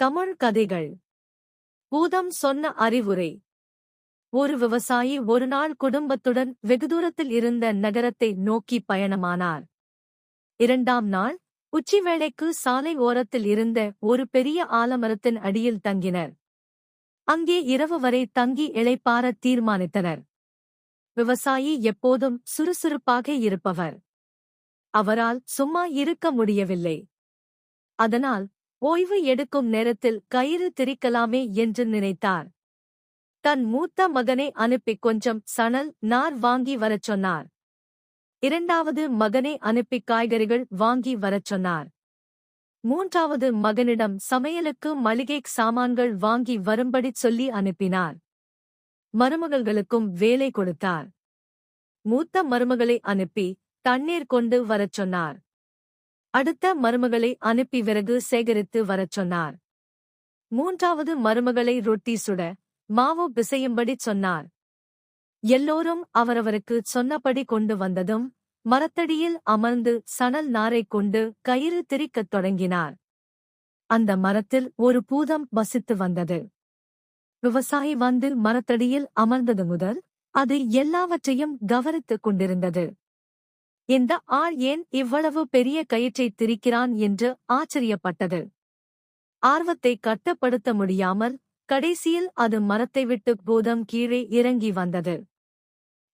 தமிழ் கதைகள். பூதம் சொன்ன அறிவுரை. ஒரு விவசாயி ஒருநாள் குடும்பத்துடன் வெகு தூரத்தில் இருந்த நகரத்தை நோக்கி பயணமானார். இரண்டாம் நாள் உச்சி வேளைக்கு சாலை ஓரத்தில் இருந்த ஒரு பெரிய ஆலமரத்தின் அடியில் தங்கினர். அங்கே இரவு வரை தங்கி இளைப்பார தீர்மானித்தனர். விவசாயி எப்போதும் சுறுசுறுப்பாக இருப்பவர். அவரால் சும்மா இருக்க முடியவில்லை. அதனால் ஓய்வு எடுக்கும் நேரத்தில் கயிறு திரிக்கலாமே என்று நினைத்தார். தன் மூத்த மகனை அனுப்பி கொஞ்சம் சணல் நார் வாங்கி வரச் சொன்னார். இரண்டாவது மகனை அனுப்பி காய்கறிகள் வாங்கி வரச் சொன்னார். மூன்றாவது மகனிடம் சமையலுக்கு மளிகை சாமான்கள் வாங்கி வரும்படி சொல்லி அனுப்பினார். மருமகள்களுக்கும் வேலை கொடுத்தார். மூத்த மருமகளை அனுப்பி தண்ணீர் கொண்டு வரச் சொன்னார். அடுத்த மருமகளை அனுப்பி விறகு சேகரித்து வரச் சொன்னார். மூன்றாவது மருமகளை ரொட்டி சுட மாவு பிசையும்படி சொன்னார். எல்லோரும் அவரவருக்கு சொன்னபடி கொண்டு வந்ததும் மரத்தடியில் அமர்ந்து சணல் நாரைக் கொண்டு கயிறு திரிக்கத் தொடங்கினார். அந்த மரத்தில் ஒரு பூதம் வசித்து வந்தது. விவசாயி வந்து மரத்தடியில் அமர்ந்தது முதல் அது எல்லாவற்றையும் கவனித்துக் கொண்டிருந்தது. இந்த ஆள் ஏன் இவ்வளவு பெரிய கயிற்றைத் திரிக்கிறான் என்று ஆச்சரியப்பட்டது. ஆர்வத்தை கட்டுப்படுத்த முடியாமல் கடைசியில் அது மரத்தை விட்டு பூதம் கீழே இறங்கி வந்தது.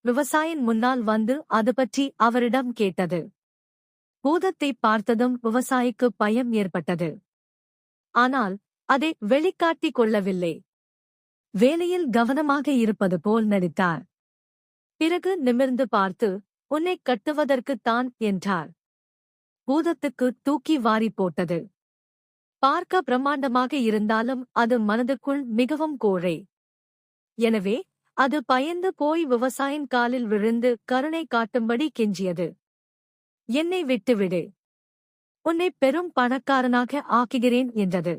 விவசாயின் முன்னால் வந்து அது பற்றி அவரிடம் கேட்டது. பூதத்தை பார்த்ததும் விவசாயிக்கு பயம் ஏற்பட்டது. ஆனால் அதை வெளிக்காட்டிக் கொள்ளவில்லை. வேலையில் கவனமாக இருப்பது போல் நடித்தார். பிறகு நிமிர்ந்து பார்த்து உன்னை கட்டுவதற்குத்தான் என்றார் பூதத்துக்கு தூக்கி வாரி போட்டது. பார்க்க பிரம்மாண்டமாக இருந்தாலும் அது மனதுக்குள் மிகவும் கோழை. எனவே அது பயந்து போய் விவசாயின் காலில் விழுந்து கருணை காட்டும்படி கெஞ்சியது. என்னை விட்டுவிடு. உன்னை பெரும் பணக்காரனாக ஆக்குகிறேன் என்றது.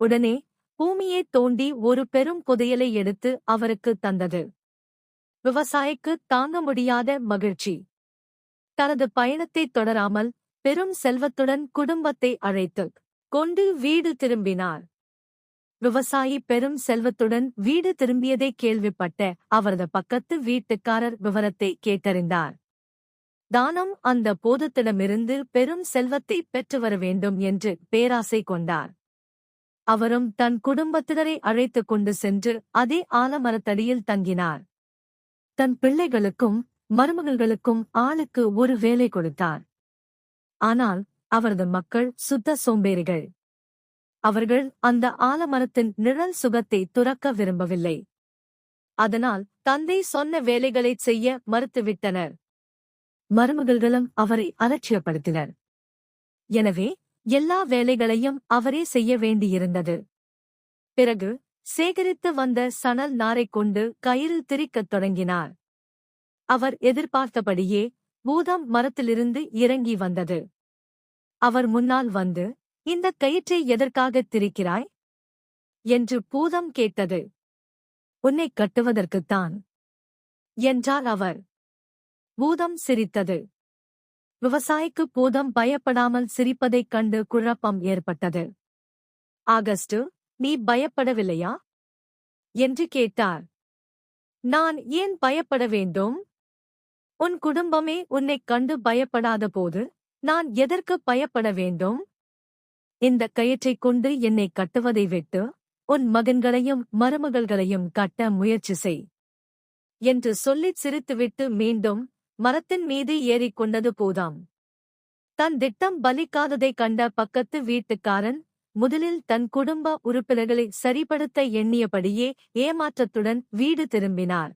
உடனே பூமியை தோண்டி ஒரு பெரும் புதையலை எடுத்து அவருக்கு தந்தது. விவசாயிக்கு தாங்க முடியாத மகிழ்ச்சி. தனது பயணத்தை தொடராமல் பெரும் செல்வத்துடன் குடும்பத்தை அழைத்து கொண்டு வீடு திரும்பினார். விவசாயி பெரும் செல்வத்துடன் வீடு திரும்பியதை கேள்விப்பட்ட அவரது பக்கத்து வீட்டுக்காரர் விவரத்தை கேட்டறிந்தார். தானம் அந்த போதத்திடமிருந்து பெரும் செல்வத்தை பெற்று வர வேண்டும் என்று பேராசை கொண்டார். அவரும் தன் குடும்பத்தினரை அழைத்துக் கொண்டு சென்று அதே ஆலமரத்தடியில் தங்கினார். தன் பிள்ளைகளுக்கும் மருமகள்களுக்கும் ஆளுக்கு ஒரு வேலை கொடுத்தார். ஆனால் அவரது மக்கள் சுத்த சோம்பேறிகள். அவர்கள் அந்த ஆலமரத்தின் நிழல் சுகத்தை துறக்க விரும்பவில்லை. அதனால் தந்தை சொன்ன வேலைகளைச் செய்ய மறுத்துவிட்டனர். மருமகள்களும் அவரை அலட்சியப்படுத்தினர். எனவே எல்லா வேலைகளையும் அவரே செய்ய வேண்டியிருந்தது. பிறகு சேகரித்து வந்த சணல் நாரைக் கொண்டு கயிறு திரிக்கத் தொடங்கினார். அவர் எதிர்பார்த்தபடியே பூதம் மரத்திலிருந்து இறங்கி வந்தது. அவர் முன்னால் வந்து இந்த கயிற்றை எதற்காகத் திரிக்கிறாய்? என்று பூதம் கேட்டது. உன்னை கட்டுவதற்குத்தான். என்றார் அவர். பூதம் சிரித்தது. விவசாயிக்கு பூதம் பயப்படாமல் சிரிப்பதைக் கண்டு குழப்பம் ஏற்பட்டது. ஆகஸ்டு நீ பயப்படவில்லையா? என்று கேட்டார். நான் ஏன் பயப்பட வேண்டும்? உன் குடும்பமே உன்னைக் கண்டு பயப்படாத போது நான் எதற்கு பயப்பட வேண்டும்? இந்த கயிற்றைக் கொண்டு என்னை கட்டுவதை விட்டு உன் மகன்களையும் மருமகள்களையும் கட்ட முயற்சி செய் என்று சொல்லிச் சிரித்துவிட்டு மீண்டும் மரத்தின் மீது ஏறிக்கொண்டது போதாம். தன் திட்டம் பலிக்காததைக் கண்ட பக்கத்து வீட்டுக்காரன் முதலில் தன் குடும்ப உறுப்பினர்களை சரிப்படுத்த எண்ணியபடியே ஏமாற்றத்துடன் வீடு திரும்பினார்.